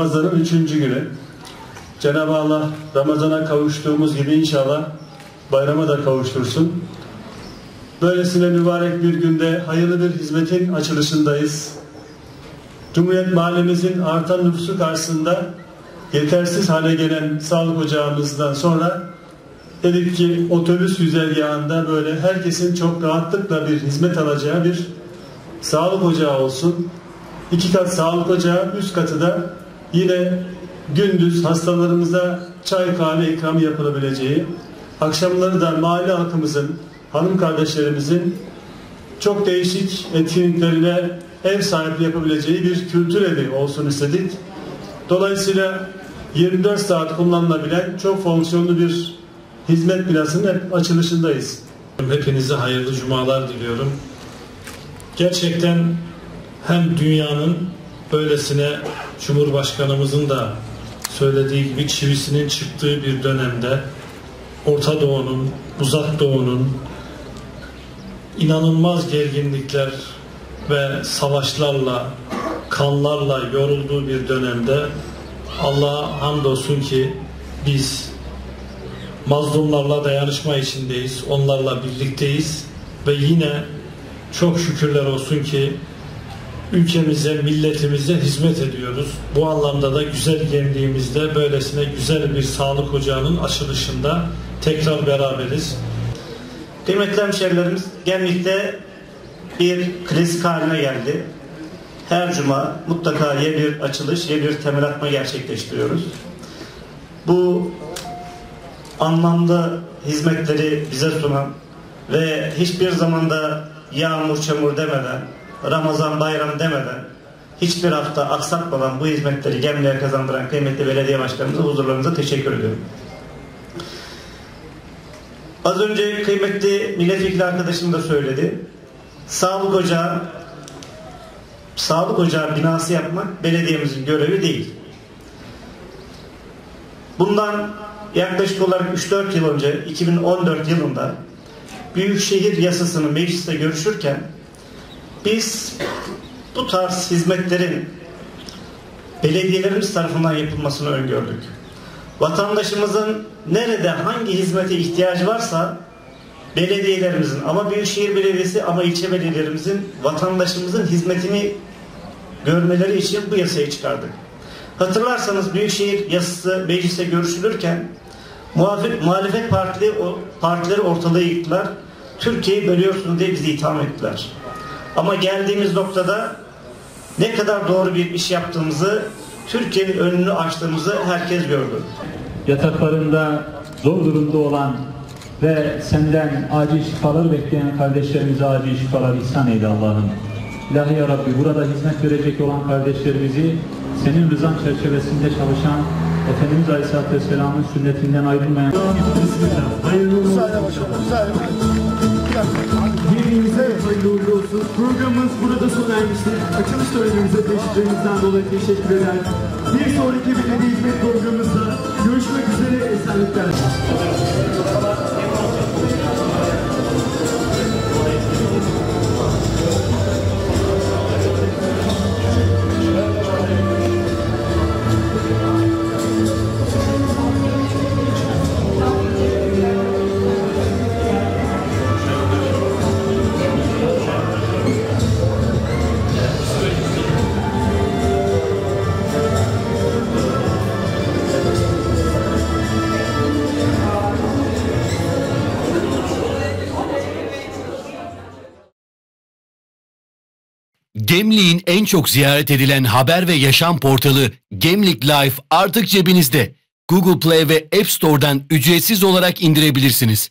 Ramazan'ın üçüncü günü. Cenab-ı Allah Ramazan'a kavuştuğumuz gibi inşallah bayrama da kavuştursun. Böylesine mübarek bir günde hayırlı bir hizmetin açılışındayız. Cumhuriyet mahallemizin artan nüfusu karşısında yetersiz hale gelen sağlık ocağımızdan sonra dedik ki otobüs güzergahında böyle herkesin çok rahatlıkla bir hizmet alacağı bir sağlık ocağı olsun. İki kat sağlık ocağı, üst katı da yine gündüz hastalarımıza çay kahve ikram yapılabileceği, akşamları da mahalle halkımızın, hanım kardeşlerimizin çok değişik etkinliklerine ev sahipliği yapabileceği bir kültür evi olsun istedik. Dolayısıyla 24 saat kullanılabilen çok fonksiyonlu bir hizmet binasının hep açılışındayız. Hepinize hayırlı cumalar diliyorum. Gerçekten hem dünyanın böylesine Cumhurbaşkanımızın da söylediği gibi çivisinin çıktığı bir dönemde Orta Doğu'nun, Uzak Doğu'nun inanılmaz gerginlikler ve savaşlarla, kanlarla yorulduğu bir dönemde Allah'a hamdolsun ki biz mazlumlarla dayanışma içindeyiz, onlarla birlikteyiz ve yine çok şükürler olsun ki ülkemize, milletimize hizmet ediyoruz. Bu anlamda da güzel geldiğimizde böylesine güzel bir sağlık ocağının açılışında tekrar beraberiz. Kıymetli hemşehrilerimiz Gemlik'te bir klasik haline geldi. Her cuma mutlaka ya bir açılış ya bir temel atma gerçekleştiriyoruz. Bu anlamda hizmetleri bize sunan ve hiçbir zamanda yağmur çamur demeden Ramazan bayram demeden hiçbir hafta aksatmadan bu hizmetleri Gemliğe kazandıran kıymetli belediye başkanımıza huzurlarınıza teşekkür ediyorum. Az önce kıymetli milletvekili arkadaşım da söyledi. Sağlık ocağı sağlık ocağı binası yapmak belediyemizin görevi değil. Bundan yaklaşık olarak 3-4 yıl önce 2014 yılında Büyükşehir yasasını mecliste görüşürken biz bu tarz hizmetlerin belediyelerimiz tarafından yapılmasını öngördük. Vatandaşımızın nerede hangi hizmete ihtiyacı varsa belediyelerimizin ama Büyükşehir Belediyesi ama ilçe belediyelerimizin vatandaşımızın hizmetini görmeleri için bu yasayı çıkardık. Hatırlarsanız Büyükşehir yasası mecliste görüşülürken muhalefet, muhalefet partileri, partileri ortalığı yıktılar. Türkiye'yi bölüyorsunuz diye bizi itham ettiler. Ama geldiğimiz noktada ne kadar doğru bir iş yaptığımızı, Türkiye'nin önünü açtığımızı herkes gördü. Yataklarında zor durumda olan ve senden acil şifalar bekleyen kardeşlerimize acil şifalar ihsan eyle Allah'ım. İlahi ya Rabbi burada hizmet verecek olan kardeşlerimizi senin rızan çerçevesinde çalışan Efendimiz Aleyhisselatü Vesselam'ın sünnetinden ayrılmayan Hayırlı olsun. Hayırlı uğurlu olsun. Programımız burada sona ermiştir. Açılış törenimize teşviklerinizden dolayı teşekkür eder. Bir sonraki belediye hizmet programımızda görüşmek üzere esenlikler. Gemlik'in en çok ziyaret edilen haber ve yaşam portalı Gemlik Life artık cebinizde. Google Play ve App Store'dan ücretsiz olarak indirebilirsiniz.